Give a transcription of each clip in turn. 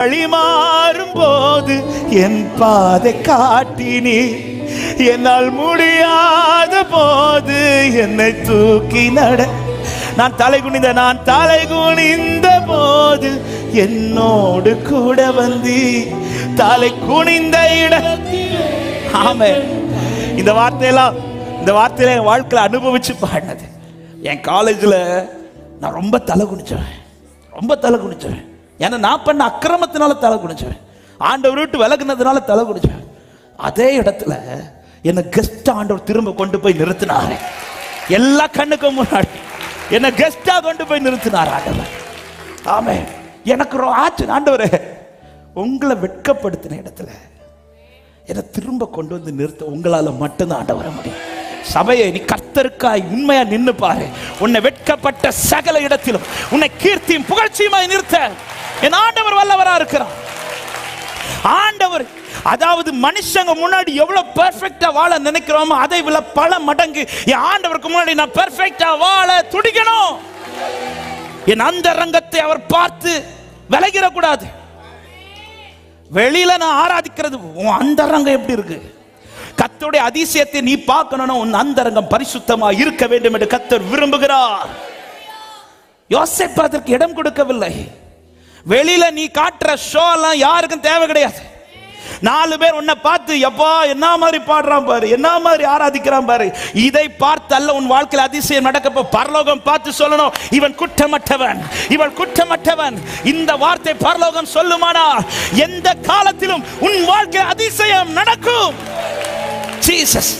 வழி மாறும் போது என் பாதை காட்டினி. என்னால் முடியாத போது என்னை தூக்கி நட. நான் தலை குனிந்த நான் தலை குனிந்த போது என்னோடு கூட வந்து. தலை குனிந்த இடத்தில். ஆமே இந்த வார்த்தையெல்லாம் இந்த வார்த்தையில என் வாழ்க்கையில் அனுபவிச்சு பாடினது. என் காலேஜில் நான் ரொம்ப தலை குனிச்சவன். ரொம்ப தலை குனிச்சவன். ஏன்னா நான் பண்ண அக்கிரமத்தினால தலை குனிச்சவன் ஆண்டவர் விட்டு விலகுனதுனால தலை குனிச்சவன் அதே இடத்துல என்னை கெஸ்ட் ஆண்டவர் திரும்ப கொண்டு போய் நிறுத்தினாரு. எல்லா கண்ணுக்கும் முன்னாடி என்னை கெஸ்டா கொண்டு போய் நிறுத்தினார் ஆண்டவர். ஆமே எனக்கு ஒரு ஆச்சு ஆண்டவர் உங்களை வெட்கப்படுத்தின இடத்துல என்னை திரும்ப கொண்டு வந்து நிறுத்த உங்களால் மட்டும்தான் ஆண்ட வர முடியும். சபையை நீ கர்த்தருக்காய் உண்மையா நின்னு பாரு. உன்னை வெட்கப்பட்ட சகல இடத்திலும் உன்னை கீர்த்தியும் புகழ்ச்சியுமாய் நிறுத்த. என் ஆண்டவர் வல்லவரா இருக்கிறார். ஆண்டவர் அதாவது மனுஷங்க முன்னாடி எவ்வளவு பெர்ஃபெக்ட்டா வாழ நினைக்கிறோமோ அதை விட பல மடங்கு என் ஆண்டவருக்கு முன்னாடி நான் பெர்ஃபெக்ட்டா வாழ துடிக்கணும். என் அந்த ரங்கத்தை அவர் பார்த்து விலகிடக்கூடாது. வெளியில நான் ஆராதிக்கிறது உன் அந்தரங்கம் எப்படி இருக்கு? கத்தருடைய அதிசயத்தை நீ பார்க்கணும்னா உன் அந்தரங்கம் பரிசுத்தமா இருக்க வேண்டும் என்று கத்தர் விரும்புகிறார். யோசிப்பதற்கு இடம் கொடுக்கவில்லை. வெளியில நீ காட்டுற ஷோ எல்லாம் யாருக்கும் தேவை கிடையாது. நாலு பேர் உன்னை பார்த்து எப்பா என்ன மாதிரி பாடுறான் பாரு என்ன மாதிரி ஆராதிக்கிறான் பாரு. இதை பார்த்து அல்ல உன் வாழ்க்கையில் அதிசயம் நடக்கப்போ பரலோகம் பார்த்து சொல்லணும் இவன் குற்றமற்றவன் இவன் குற்றமற்றவன். இந்த வார்த்தை பரலோகம் சொல்லுமானா? எந்த காலத்திலும் உன் வாழ்க்கையில் அதிசயம் நடக்கும். ஜீசஸ்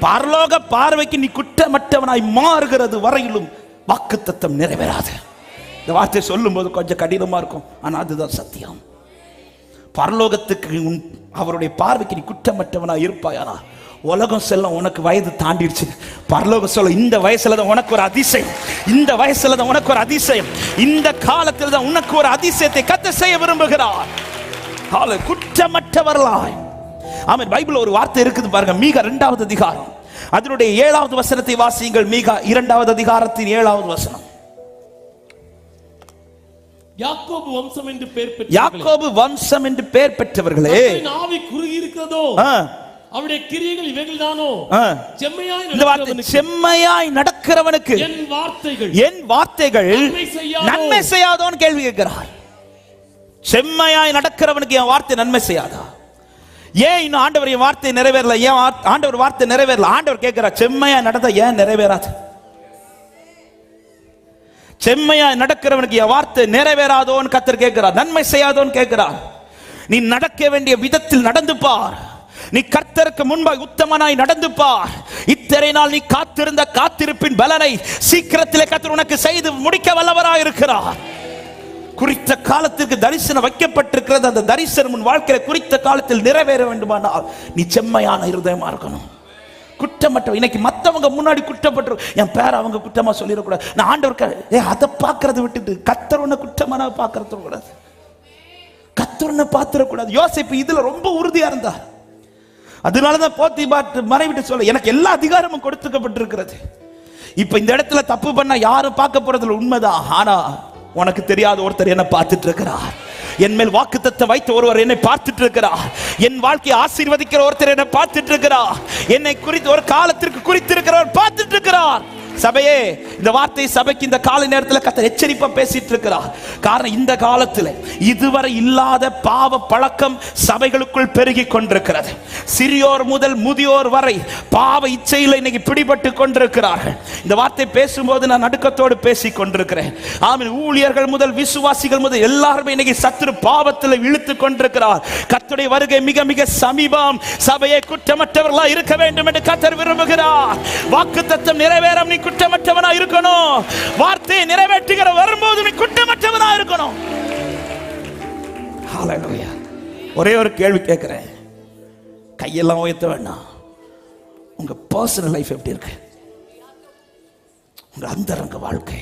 பரலோக பார்வைக்கு நீ குற்றமற்றவனாய் மாறுகிறது வரையிலும் வாக்குத்தத்தம் நிறைவேறாது. இந்த வார்த்தை சொல்லும்போது கொஞ்சம் கடினமா இருக்கும். ஆனால் அதுதான் சத்தியம். பரலோகத்துக்கு உன் அவருடைய பார்வைக்கு நீ குற்றமற்றவனா இருப்பாயானா? உலகம் செல்லம் உனக்கு வயது தாண்டிடுச்சு. பரலோகம் சொல்ல இந்த வயசுல தான் உனக்கு ஒரு அதிசயம். இந்த வயசுல தான் உனக்கு ஒரு அதிசயம். இந்த காலத்தில் தான் உனக்கு ஒரு அதிசயத்தை கத்த செய்ய விரும்புகிறார். குற்றமற்றவர்களாய். ஆமாம் பைபிள் ஒரு வார்த்தை இருக்குது பாருங்க. மீக இரண்டாவது அதிகாரம். அதனுடைய ஏழாவது வசனத்தை வாசியுங்கள். மீகா இரண்டாவது அதிகாரத்தின் ஏழாவது வசனம். யாக்கோபு வம்சம் என்று பெயர் பெற்ற யாக்கோபு வம்சம் என்று பெயர் பெற்றவர்களே. ஆவி குறுகி இருக்கிறதோ அவருடைய கிரியைகள் இவைகள் தானோ. செம்மையாய் இந்த வார்த்தை நடக்கிறவனுக்கு. செம்மையாய் நடக்கிறவனுக்கு. என் வார்த்தைகள். என் வார்த்தைகள் நன்மை செய்யாதோ? நன்மை செய்யாதோன்னு கேள்வி கேட்கிறார் செம்மையாய் நடக்கிறவனுக்கு என் வார்த்தை நன்மை செய்யாதா? ஏன் இன்னும் ஆண்டவர் என் வார்த்தை நிறைவேறல? ஏன் ஆண்டவர் வார்த்தை நிறைவேறல? ஆண்டவர் கேட்கிறார் செம்மையா நடந்தா ஏன் நிறைவேறாது? செம்மையா நடக்கிறவனுக்கு என் வார்த்தை நிறைவேறாதோன்னு கத்தர் கேட்கிறார். நன்மை செய்யாதோன்னு கேட்கிறார். நீ நடக்க வேண்டிய விதத்தில் நடந்து பார். நீ கர்த்தருக்கு முன்பாய் உத்தமனாய் நடந்து பார். இத்தனை நாள் நீ காத்திருந்த காத்திருப்பின் பலனை சீக்கிரத்திலே கத்தர் உனக்கு செய்து முடிக்க வல்லவராய் இருக்கிறார். குறித்த காலத்திற்கு தரிசனம் வைக்கப்பட்டிருக்கிறது. அந்த தரிசனம் உன் வாழ்க்கையில குறித்த காலத்தில் நிறைவேற வேண்டுமானால் நீ செம்மையான இருதயமா இருக்கணும். குற்றமற்ற இன்னைக்கு மற்றவங்க முன்னாடி குற்றப்பட்டு என் பேர அவங்க குற்றமா சொல்லிடக்கூடாது. நான் ஆண்டவர் ஏ அதை பார்க்கறத விட்டுட்டு கத்தரவனை குற்றமா நான் பார்க்கறது கூடாது. கத்தரனை பார்த்துடக்கூடாது. யோசிப்பு இதுல ரொம்ப உறுதியா இருந்தா. அதனாலதான் போத்தி பாட்டு மறைவிட்டு சொல்ல எனக்கு எல்லா அதிகாரமும் கொடுத்துக்கப்பட்டிருக்கிறது. இப்ப இந்த இடத்துல தப்பு பண்ண யாரும் பார்க்க போறதுல உண்மைதான். ஆனா உனக்கு தெரியாத ஒருத்தர் என்ன பார்த்துட்டு இருக்கிறார். என் மேல் வாக்குத்தத்தை வைத்த ஒருவர் என்னை பார்த்துட்டு இருக்கிறார் என் வாழ்க்கையை ஆசீர்வதிக்கிற ஒருத்தர் என்னை பார்த்துட்டு இருக்கிறார் என்னை குறித்து ஒரு காலத்திற்கு குறித்திருக்கிறவர் பார்த்துட்டு இருக்கிறார் சபையே இந்த வார்த்தை சபைக்கு இந்த கால நேரத்தில் கத்தர் எச்சரிப்பா பேசிட்டு இருக்கிறார் காரணம் இந்த காலத்தில் இதுவரை இல்லாத பாவ பழக்கம் சபைகளுக்குள் பெருகி கொண்டிருக்கிறது. சிறியோர் முதல் முதியோர் வரை பாவ இச்சையில் இன்னைக்கு பிடிபட்டு கொண்டிருக்கிறார்கள். இந்த வார்த்தை பேசும்போது நான் நடுக்கத்தோடு பேசி கொண்டிருக்கிறேன். ஆமின். ஊழியர்கள் முதல் விசுவாசிகள் முதல் எல்லாருமே இன்னைக்கு சத்துரு பாவத்தில் இழுத்து கொண்டிருக்கிறார். கத்துடைய வருகை மிக மிக சமீபம். சபையை குற்றமற்றவர்களா இருக்க வேண்டும் என்று கத்தர் விரும்புகிறார். வாக்கு தத்துவம் நிறைவேறும் நீ குற்றமற்றவனா இருக்க இருக்கணும். வார்த்தையை நிறைவேற்றுகிற வரும்போது நீ குற்றமற்றவனா இருக்கணும். ஒரே ஒரு கேள்வி கேட்கிறேன். கையெல்லாம் உயர்த்த வேண்டாம். உங்க பர்சனல் லைஃப் எப்படி இருக்கு? உங்க அந்தரங்க வாழ்க்கை.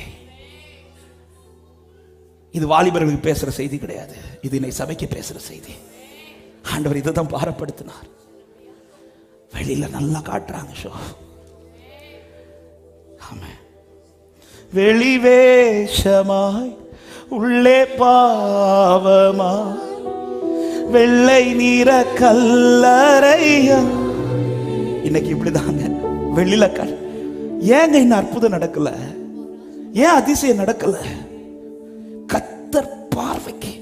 இது வாலிபர்களுக்கு பேசுற செய்தி கிடையாது. இது என்னை சபைக்கு பேசுற செய்தி. ஆண்டவர் இதை தான் பாரப்படுத்தினார். வெளியில நல்லா காட்டுறாங்க ஷோ. ஆமாம் வெளிவேஷமாய் உள்ளே பாவமா வெள்ளை நீர கல்லறையா இன்னைக்கு இப்படிதாங்க வெளியில கல். ஏங்க இன்னும் அற்புதம் நடக்கல? ஏன் அதிசயம் நடக்கல? கத்தர் பார்வைக்கு.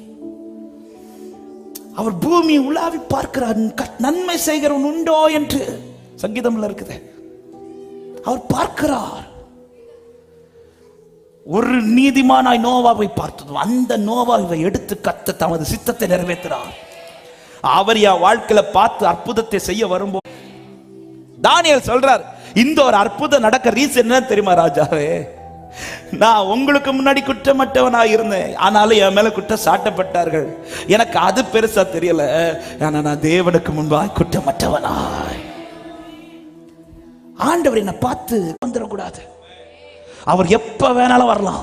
அவர் பூமி உலாவி பார்க்கிறார் நன்மை செய்கிறவன் உண்டோ? என்று சங்கீதம்ல இருக்குது. அவர் பார்க்கிறார். ஒரு நீதிமானாய் நோவாவை பார்த்ததும் அந்த நோவாவை எடுத்து கத்த தமது சித்தத்தை நிறைவேற்றுறார் அவர் என் வாழ்க்கையில பார்த்து அற்புதத்தை செய்ய வரும்போது தானியல் சொல்றார் இந்த ஒரு அற்புதம் நடக்க ரீசன் என்ன தெரியுமா ராஜாவே? நான் உங்களுக்கு முன்னாடி குற்றமற்றவனா இருந்தேன். ஆனாலும் என் மேல குற்றம் சாட்டப்பட்டார்கள். எனக்கு அது பெருசா தெரியல. ஆனா நான் தேவனுக்கு முன்பாய் குற்றமற்றவனாய். ஆண்டவர் என்னை பார்த்து வந்துடக்கூடாது. அவர் எப்ப வேணாலும் வரலாம்.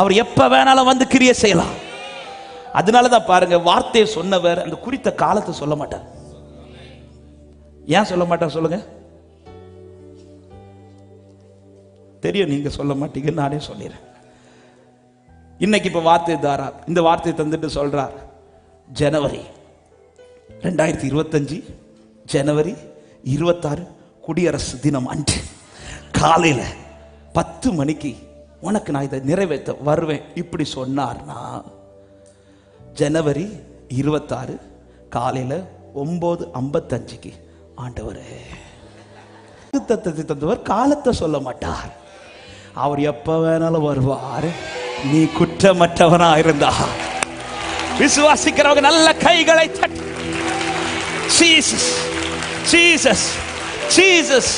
அவர் எப்ப வேணாலும் வந்து கிரியை செய்யலாம். அதனால தான் பாருங்க வார்த்தையை சொன்னவர் அந்த குறித்த காலத்தை சொல்ல மாட்டார். ஏன் சொல்ல மாட்டார் சொல்லுங்க? தெரியும் நீங்க சொல்ல மாட்டீங்க நானே சொல்லிடுறேன். இன்னைக்கு இப்ப வார்த்தை தாரார் இந்த வார்த்தையை தந்துட்டு சொல்றார் ஜனவரி ரெண்டாயிரத்தி இருபத்தஞ்சு ஜனவரி இருபத்தாறு குடியரசு தினம் அன்று காலையில் பத்து மணிக்கு உனக்கு நான் இதை நிறைவேற்ற வருவேன். இப்படி சொன்னார்னா ஜனவரி இருபத்தாறு காலையில ஒம்பது ஐம்பத்தஞ்சுக்கு ஆண்டவரே. தத்தத்தை தந்தவர் காலத்தை சொல்ல மாட்டார். அவர் எப்ப வேணாலும் வருவார். நீ குற்றமற்றவனா இருந்தா விசுவாசிக்கிறவங்க நல்ல கைகளை தட்டு ஜீசஸ் ஜீசஸ் ஜீசஸ்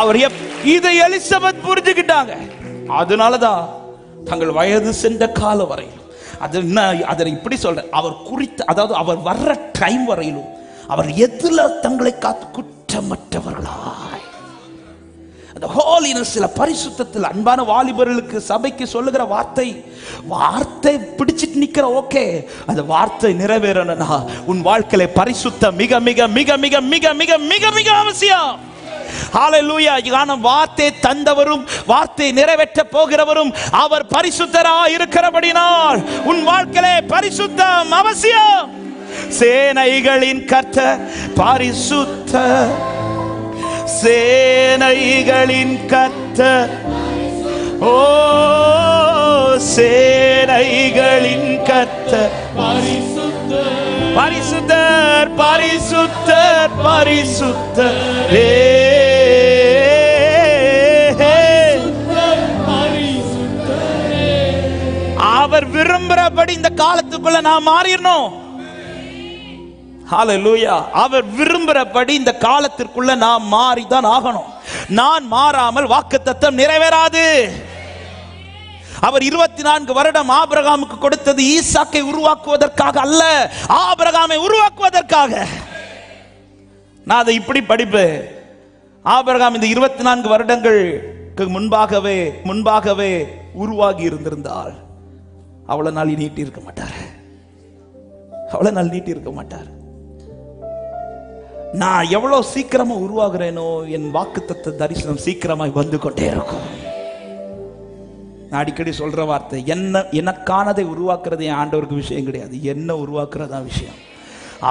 அவர் எப்ப இதை எலிசபெத் புரிஞ்சுக்கிட்டாங்க. அதனாலதான் தங்கள் வயது சென்ற காலம் வரையிலும் அது என்ன அதை இப்படி சொல்றேன். அவர் குறித்த அதாவது அவர் வர்ற டைம் வரையிலும் அவர் எதுல தங்களை காத்து குற்றமற்றவர்களாய். அந்த ஹோலினஸ்ல பரிசுத்தத்தில் அன்பான வாலிபர்களுக்கு சபைக்கு சொல்லுகிற வார்த்தை வார்த்தை பிடிச்சிட்டு நிக்கிற ஓகே அந்த வார்த்தை நிறைவேறணும்னா உன் வாழ்க்கையில பரிசுத்த மிக மிக மிக மிக மிக மிக மிக மிக அவசியம். ஹalleluya. ஞான வார்த்தை தந்தவரும் வார்த்தை நிறைவேற்ற போகிறவரும் அவர் பரிசுத்தரா இருக்கிறபடினால் உன் வாழ்க்கையிலே பரிசுத்தம் அவசியம். சேனைகளின் கர்த்தர் பரிசுத்த சேனைகளின் கர்த்தர். ஓ சேனைகளின் கர்த்தர். பரிசுத்தர் பரிசுத்தர் பரிசுத்தரே. விரும்புறபடி இந்த காலத்துக்குள்ள நான் மாறிடணும். அவர் விரும்புறபடி இந்த காலத்திற்குள்ள நான் மாறிதான் ஆகணும். நான் மாறாமல் வாக்கு வாக்குத்தத்தம் நிறைவேறாது. அவர் இருபத்தி நான்கு வருடம் ஆபிரகாமுக்கு கொடுத்தது ஈசாக்கை உருவாக்குவதற்காக அல்ல ஆபிரகாமை உருவாக்குவதற்காக. நான் அதை இப்படி படிப்பேன். ஆபிரகாம் இந்த இருபத்தி நான்கு வருடங்களுக்கு முன்பாகவே முன்பாகவே உருவாகி இருந்திருந்தால் அவ்வளோ நாள் நீட்டி இருக்க மாட்டார். அவ்வளோ நாள் நீட்டி இருக்க மாட்டார். நான் எவ்வளோ சீக்கிரமாக உருவாகிறேனோ என் வாக்குத்தத்த தரிசனம் சீக்கிரமாக வந்து கொண்டே இருக்கும். நான் அடிக்கடி சொல்ற வார்த்தை என்ன எனக்கானதை உருவாக்குறது என் ஆண்டவருக்கு விஷயம் கிடையாது. என்ன உருவாக்குறதா விஷயம்?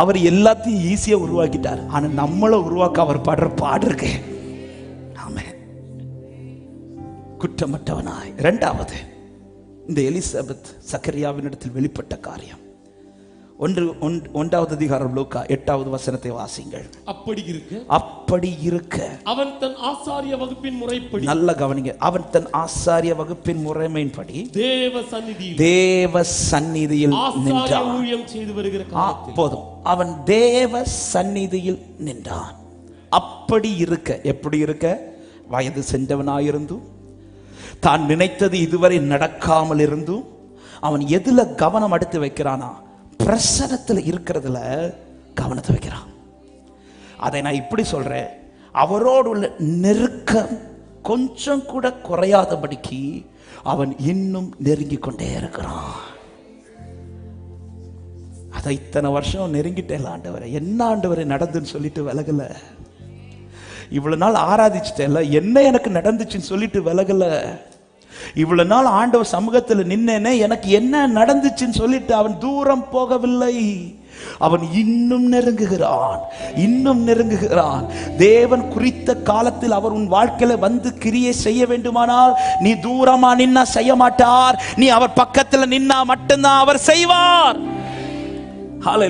அவர் எல்லாத்தையும் ஈஸியா உருவாக்கிட்டார். ஆனா நம்மளை உருவாக்க அவர் பாடுற பாடு இருக்கு. ஆமே குற்றமற்றவனாய். இரண்டாவது இந்த எலிசபெத் சக்கரியாவினிடத்தில் வெளிப்பட்ட காரியம். ஒன்று ஒன்- ஒன்றாவது அதிகாரம் லூக்கா எட்டாவது வசனத்தை வாசிங்கள். அப்படி இருக்க. அப்படி இருக்க. அவன் தன் ஆசாரிய வகுப்பின் முறைப்படி. நல்ல கவனிங்க. அவன் தன் ஆசாரிய வகுப்பின் முறைமையின்படி தேவ சந்நிதியில். தேவ சந்நிதியில் நின்றான். ஊழியம் செய்து வருகிற போதும். அவன் தேவ சந்நிதியில் நின்றான். அப்படி இருக்க. எப்படி இருக்க? வயது சென்றவனாயிருந்தும் தான் நினைத்தது இதுவரை நடக்காமல் இருந்தும் அவன் எதில் கவனம் எடுத்து வைக்கிறானா? பிரசனத்தில் இருக்கிறதுல கவனத்தை வைக்கிறான். அதை நான் இப்படி சொல்கிறேன் அவரோடு உள்ள நெருக்கம் கொஞ்சம் கூட குறையாதபடிக்கு அவன் இன்னும் நெருங்கி கொண்டே இருக்கிறான். அதை இத்தனை வருஷம் நெருங்கிட்டேன் ஆண்டவரை. என்ன ஆண்டவரை நடந்துன்னு சொல்லிட்டு விலகல? இவ்வளோ நாள் ஆராதிச்சிட்டேன்ல. என்ன எனக்கு நடந்துச்சுன்னு சொல்லிட்டு விலகல? இவ்வளவு நாள் ஆண்டவர் சமூகத்தில் நின்னேனே எனக்கு என்ன நடந்துச்சுன்னு சொல்லிட்டு அவன் தூரம் போகவில்லை. அவன் இன்னும் நெருங்குகிறான் இன்னும் நெருங்குகிறான். தேவன் குறித்த காலத்தில் அவர் உன் வாழ்க்கையில வந்து கிரியை செய்ய வேண்டுமானால் நீ தூரமா நின்னா செய்ய மாட்டார் நீ அவர் பக்கத்துல நின்னா மட்டும்தான் அவர் செய்வார்.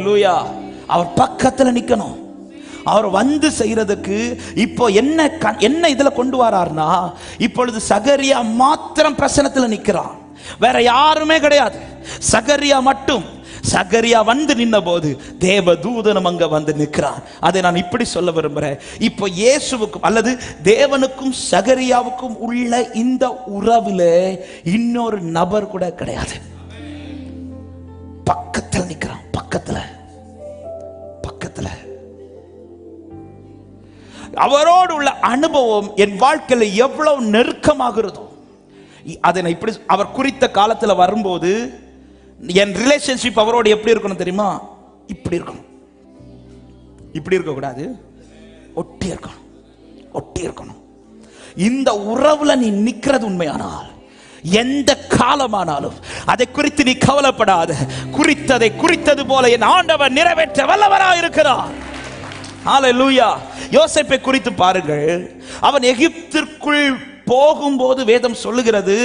லூயா அவர் பக்கத்துல நிக்கணும். அவர் வந்து செய்யறதுக்கு இப்போ என்ன க- என்ன இதுல கொண்டு வரார்னா இப்பொழுது சகரியா மாத்திரம் பிரசனத்தில் நிக்கிறான். வேற யாருமே கிடையாது. சகரியா மட்டும். சகரியா வந்து நின்ன போது தேவ தூதனும் அங்க வந்து நிற்கிறான் அதை நான் இப்படி சொல்ல விரும்புறேன். இப்போ இயேசுவுக்கும் அல்லது தேவனுக்கும் சகரியாவுக்கும் உள்ள இந்த உறவுல இன்னொரு நபர் கூட கிடையாது. பக்க அவரோடு உள்ள அனுபவம் என் வாழ்க்கையில் எவ்வளவு நெருக்கமாகிறதோ. அதை நான் இப்படி அவர் குறித்த காலத்தில் வரும்போது என் ரிலேஷன்ஷிப் அவரோடு எப்படி இருக்கணும் தெரியுமா? இப்படி இருக்கணும். இப்படி இருக்கக்கூடாது. ஒட்டி இருக்கணும். ஒட்டி இருக்கணும். இந்த உறவுல நீ நிக்கிறது உண்மையானால் எந்த காலமானாலும் அதை குறித்து நீ கவலைப்படாத. குறித்ததை குறித்தது போல என் ஆண்டவர் நிறைவேற்ற வல்லவராக இருக்கிறார் லூயா யோசேப்பை குறித்து பாருங்கள். அவன் எகிப்திற்குள் போகும்போது வேதம் சொல்லுகிறது.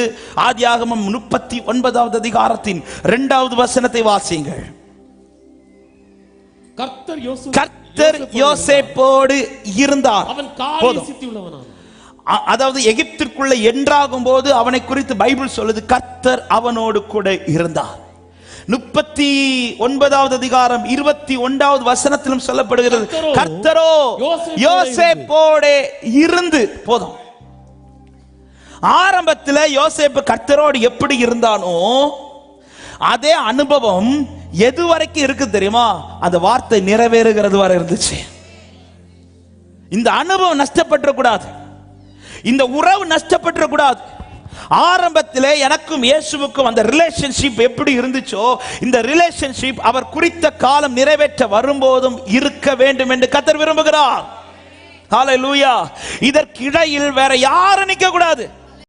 ஆதியாகமம் முப்பத்தி ஒன்பதாவது அதிகாரத்தின் இரண்டாவது வசனத்தை வாசியுங்கள். கர்த்தர் கர்த்தர் யோசேப்போடு இருந்தார். அவன் அதாவது எகிப்திற்குள்ள என்றாகும் போது அவனை குறித்து பைபிள் சொல்லுது. கர்த்தர் அவனோடு கூட இருந்தார். முப்பத்தி ஒன்பதாவது அதிகாரம் இருபத்தி ஒன்றாவது வசனத்திலும் சொல்லப்படுகிறது. கர்த்தரோ யோசேப்போடே இருந்து போதும். ஆரம்பத்தில் யோசேப்பு கர்த்தரோடு எப்படி இருந்தானோ அதே அனுபவம் எது வரைக்கும் இருக்கு தெரியுமா? அந்த வார்த்தை நிறைவேறுகிறது வரை இருந்துச்சு. இந்த அனுபவம் நஷ்டப்பட்டுறக்கூடாது. இந்த உறவு நஷ்டப்பட்டுறக்கூடாது. ஆரம்பத்திலே எனக்கும் இயேசுவுக்கும் அந்த ரிலேஷன்ஷிப் எப்படி இருந்துச்சோ இந்த ரிலேஷன்ஷிப் அவர் குறித்த காலம் நிறைவேற்ற வரும்போதும் இருக்க வேண்டும் என்று கத்தர் விரும்புகிறார். இதற்கிடையில் வேற யாரும் நிற்க கூடாது